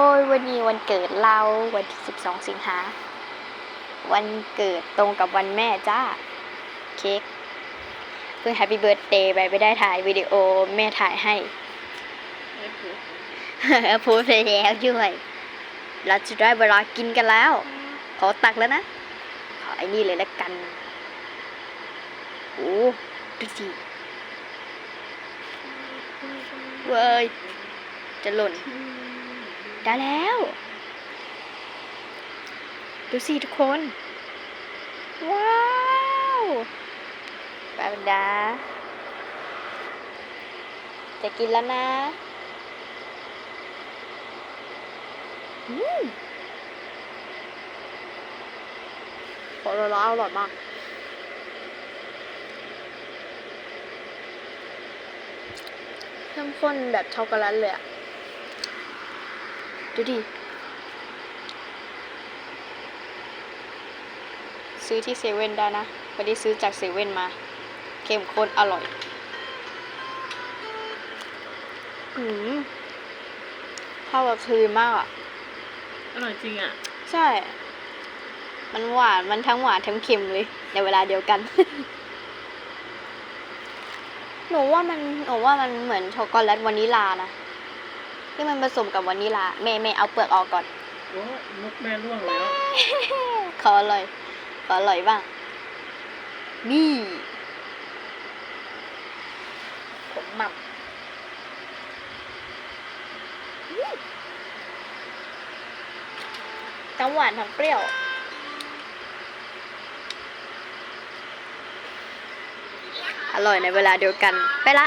โอ้ยวันนี้วันเกิดเราวันที่ 12 สิงหา วันเกิดตรงกับวันแม่จ้า เค้กเพิ่งแฮปปี้เบิร์ดเดย์ไปไม่ได้ถ่ายวิดีโอแม่ถ่ายให้พูดไปแล้วด้วย เราจะได้เวลากินกันแล้ว ขอตักแล้วนะ ขอไอ้นี่เลยละกัน โอ้ดูสิเว้ยจะหล่น ได้แล้ว ดูสิทุกคน ว้าวปาบันดา จะกินแล้วนะอืมอร้อนๆอร่อยมากเข้มข้นแบบช็อกโกแลตเลยอะ ดูดิ ซื้อที่เซเว่นได้นะวันนี้ซื้อจากเซเว่นมา เข้มข้นอร่อย อืมเข้ากับครีมมากอะ อร่อยจริงอะ ใช่ มันหวาน มันทั้งหวานทั้งเค็มเลย ในเวลาเดียวกัน หนูว่ามัน หนูว่ามันเหมือนช็อกโกแลตวานิลานะ ที่มันผสมกับวานิลาแม่แม่เอาเปลือกออกก่อน โอ้มุกแม่ร่วงแล้ว ขออร่อย ขออร่อยบ้าง นี่ผมหม่ำอืมทั้งหวานทั้งเปรี้ยว อร่อยในเวลาเดียวกัน ไปละ